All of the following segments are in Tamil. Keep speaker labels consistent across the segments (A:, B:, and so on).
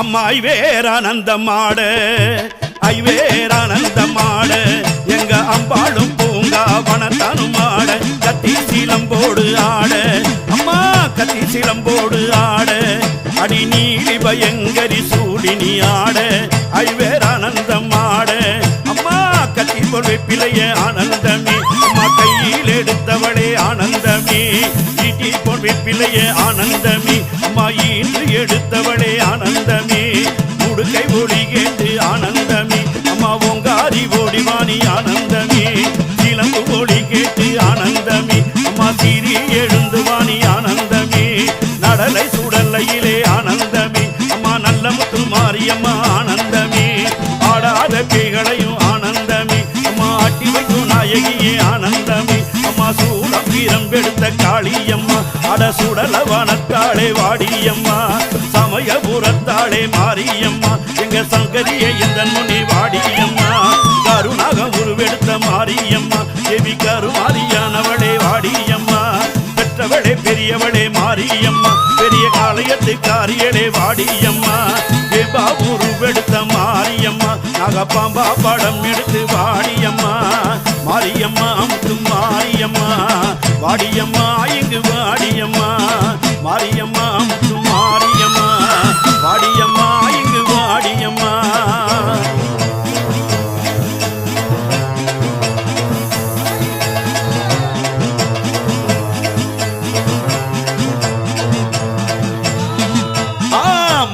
A: அம்மா ஐவேரானந்தமாட ஐவேரானந்தமாட எங்க அம்பாளும் பூங்கா வனத்தானும் ஆட. கத்தி சிலம்போடு ஆட. அம்மா கத்தி சிலம்போடு ஆட. அடி நீலி பயங்கரி சூடினி ஆட. ஐவேரானந்தம் ஆட அம்மா கத்தி பொருள் பிழைய ஆனந்தமே. அம்மா கையில் எடுத்தவளே ஆனந்தமே. ஈட்டி பொருள் பிழைய ஆனந்தமே. அம்மா ஈன்று எடுத்தவளே சூடம் காளியம்மா. அட சுடல வனத்தாளே வாடியம்மா. சமயபுரத்தாளே மாரியம்மா. எங்க சங்கரிய இந்த முனி வாடியம்மா. கருணாக உருவெடுத்த மாரியம்மா. தேவி கருமாரியானவளே வாடியம்மா. பெற்றவளே பெரியவளே மாரியம்மா. பெரிய காளையத்து காரியலே வாடியம்மா. தேவா உருவெடுத்த மாரியம்மா. நாகப்பாம்பா படம் எடுத்து வாடியம்மா இங்கு வாடியம்மா. மாரியம்மா அமுத்து மாரியம்மா. வாடியம்மா இங்கு வாடியம்மா. ஆ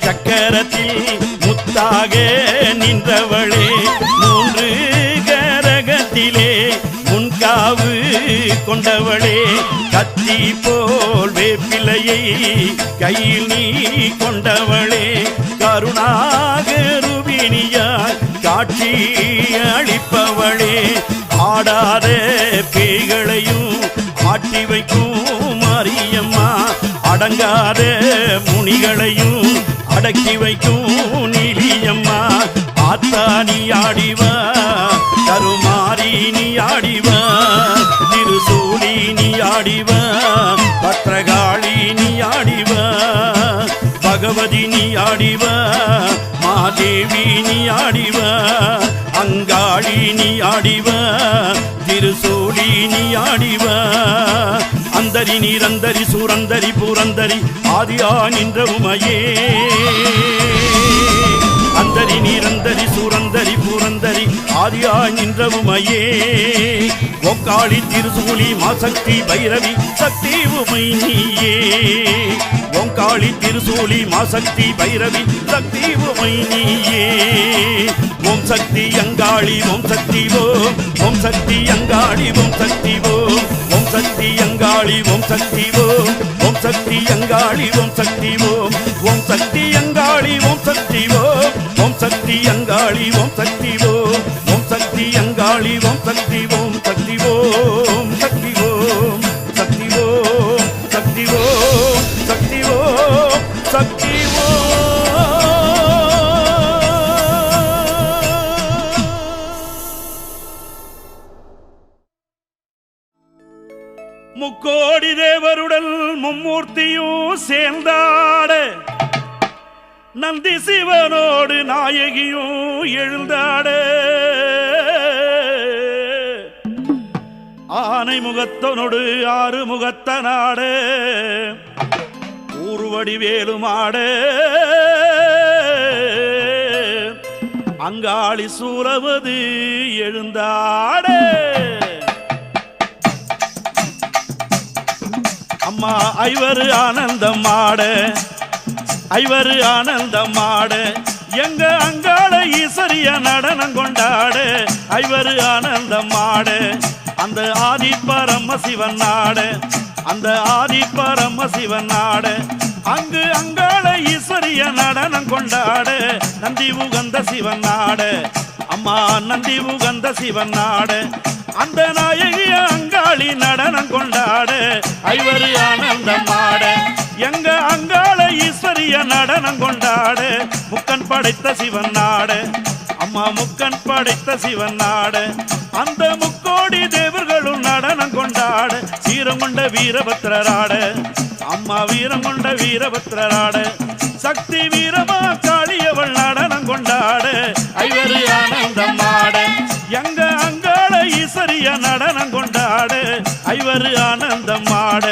A: சக்கரத்தில் முத்தாக நின்றவளே. கொண்டவளே கத்தி போல் வேப்பிலையை கையில் நீ கொண்டவளே. கருணாக ரூபிணியாய் காட்சி அளிப்பவளே. ஆடாத பேய்களையும் ஆட்டி வைக்கும் மாரியம்மா அடங்காத முனிகளையும் அடக்கி வைக்கும் நீலியம்மா. ஆத்தா நீ ஆடிவா கருமாரி நீ ஆடிவா. ஆடிவ பத்திரகாளி நீ ஆடிவ பகவதி நீ ஆடிவ மாதேவி நீ ஆடிவ அங்காளி நீ ஆடிவ திருசூலி நீ ஆடிவ அந்தரி நீரந்தரி சூரந்தரி பூரந்தரி ஆதியா நின்ற உமையே. அந்தரி நீரந்தரி சூரந்தரி பூரந்தரி ஆதியா நின்ற உமையே ஒக்காளி திருசூலி மாசக்தி பைரவி சக்தி உமை நீயே ஒங்காளி திருசூலி மாசக்தி பைரவி சக்தி உமை நீயே ஓம் சக்தி அங்காளி ஓம் சக்தி ஓம் ஓம் சக்தி அங்காளி ஓம் சக்தி ஓம் ஓம் சக்தி அங்காளி ஓம் சக்தி ஓம் ஓம் சக்தி அங்காளி ஓம் சக்தி ஓம் ஓம் சக்தி அங்காளி ஓம் சக்தி ஓம் ஓம் சக்தி அங்காளி ஓம் சக்தி ஓம் அங்காளி ஓம் சக்தி ஓம் சக்தி ஓம் சக்தி ஓம் சக்தி ஓம் சக்தி ஓம் சக்தி ஓம் சக்தி முக்கோடி தேவருடல் மும்மூர்த்தியும் சேர்ந்தாட நந்தி சிவனோடு நாயகியும் எழுந்தாட. ஆனை முகத்தனொடு ஆறு முகத்தனாட ஊர்வடி வேலுமாட அங்காளி சூரவது எழுந்தாடு. அம்மா ஐவரு ஆனந்தம் ஆட ஐவரு ஆனந்தம் ஆட எங்க அங்காள ஈசரிய நடனம் கொண்டாடு. ஐவரு ஆனந்தம் ஆட அந்த ஆதி பரம சிவன் நாட அந்த ஆதி பரம சிவன் நாட. அங்கு அங்காள ஈஸ்வரிய நடனம் கொண்டாட நந்தி உகந்த சிவன் நாட. அம்மா நந்தி உகந்த சிவன் நாட. அந்த நாயகிய அங்காளி நடனம் கொண்டாட. ஐவரு ஆனந்தமாட எங்க அங்காள ஈஸ்வரிய நடனம் கொண்டாட. முக்கன் படைத்த சிவன் நாட. அம்மா முக்கன் படைத்த சிவன் நாட. அந்த முக்கோடி தேவர்களும் நடனம் கொண்டாட. வீரம் கொண்ட வீரபத்திரராட அம்மா வீரம் கொண்ட வீரபத்திரராட சக்தி வீரமா காளியவள் நடனம் கொண்டாட. ஐவரு ஆனந்தமாட எங்க ஐவரு ஆனந்தமாட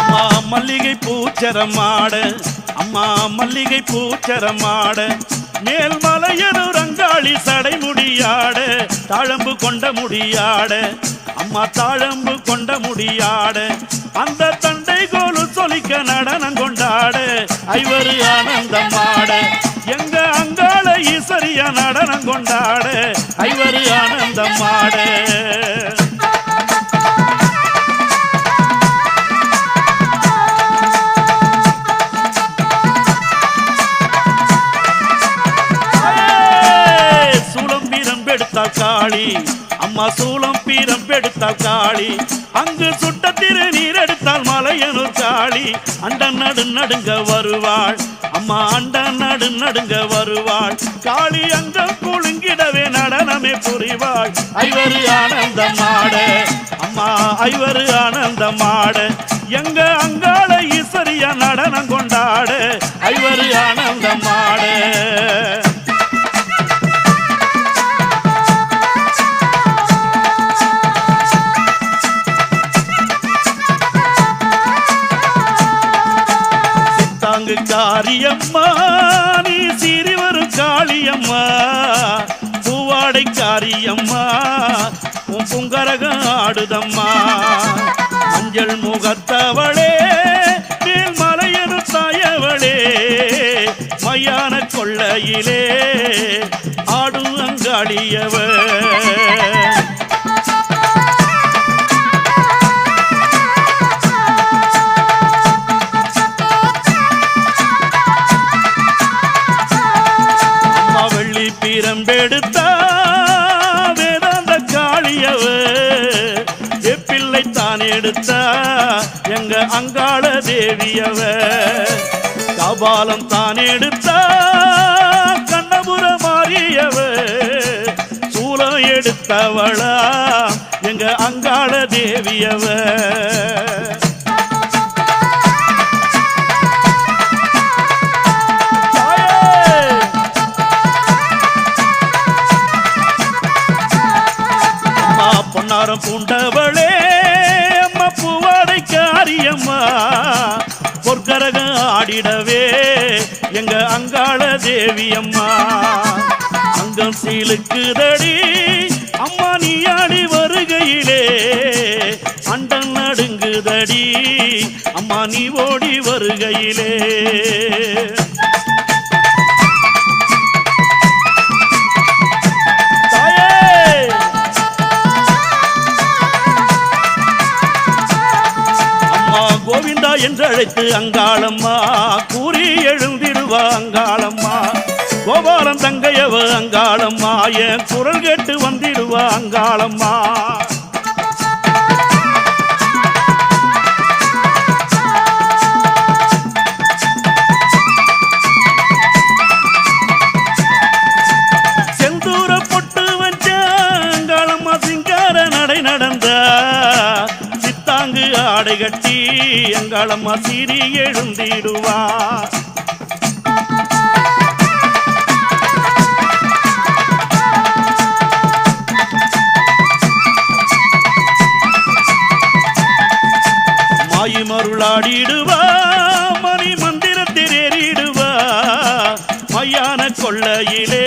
A: அம்மா மல்லிகை பூச்சரமாட அம்மா மல்லிகை பூச்சரமாட மேல்மலையரு ரங்காளி சடைமுடியாட தாழம்பு கொண்ட முடியாட அம்மா தாழம்பு கொண்ட முடியாட அந்த தண்டை கோலு சொலிக்க நடனம் கொண்டாட ஐவரு ஆனந்தமாட எங்க அங்காள ஈஸ்வரிய நடனம் கொண்டாட ஐவரு ஆனந்தமாட சூலம் காளி. அம்மா சூளம் பீரம் காளி. அங்கு சுட்ட திரு நீர் எடுத்தால் மலையனூர் காளி. அண்ட நடு நடுங்க வருவாள். அம்மா அண்ட நடு நடுங்க வருவாள். காளி அங்கம் குலுங்கிடவே நடனமே புரிவாள். ஐவரு ஆனந்தமாட அம்மா ஐவரு ஆனந்தமாட எங்க அங்காள ஈஸ்வரியா நடனம் கொண்டாட. ஐவரு ஆனந்தமாட தாங்கு காரியம்மா நீ சீறி வரும் காளியம்மா. பூவாடை காரியம்மா உன் புங்கரகம் ஆடுதம்மா. மஞ்சள் முகத்தவளே மேல் மலையனு தாயவளே மையான கொள்ளையிலே ஆடும் அங்காளியவள் எடுத்தா எங்க அங்காள தேவியவ கபாலம் தான் எடுத்தா கண்ணபுர மாறியவ சூலம் எடுத்தவளா எங்க அங்காள தேவியவ பொன்னாரம் பூண்டவளே காரியம்மா பொற்கரகம் ஆடிடவே எங்க அங்காள தேவி அம்மா அங்கம் சீலுக்குதடி அம்மா நீ ஆடி வருகையிலே. அண்டன் நடுங்குதடி அம்மா நீ ஓடி வருகையிலே. என்றழைத்து அங்காளம்மா கூறி எழுந்திடுவா அங்காளம்மா. கோபாலம் தங்கையவ அங்காளம்மா என் குரல் கேட்டு வந்திடுவா அங்காளம்மா. கட்டி அங்காளம்மா சீறி எழுந்திடுவா மாயி மருளாடிடுவா மணி மந்திரத்தில் ஏறிடுவா மையான கொள்ளையிலே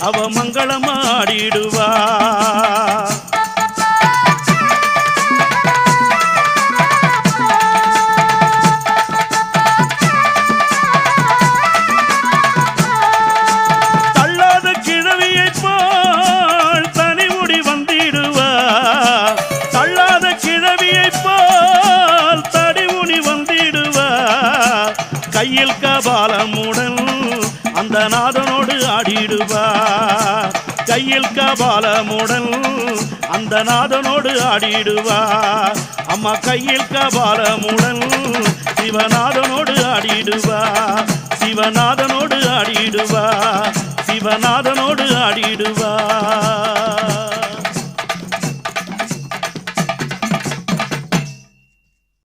A: அவ மங்களமாடிடுவா நாதனோடு ஆடிடுவார். கையில் கபாலமுடன் அந்த நாதனோடு ஆடிடுவார். அம்மா கையில் கபாலமுடன் சிவநாதனோடு ஆடிடுவார். சிவநாதனோடு ஆடிடுவார். சிவநாதனோடு ஆடிடுவார்.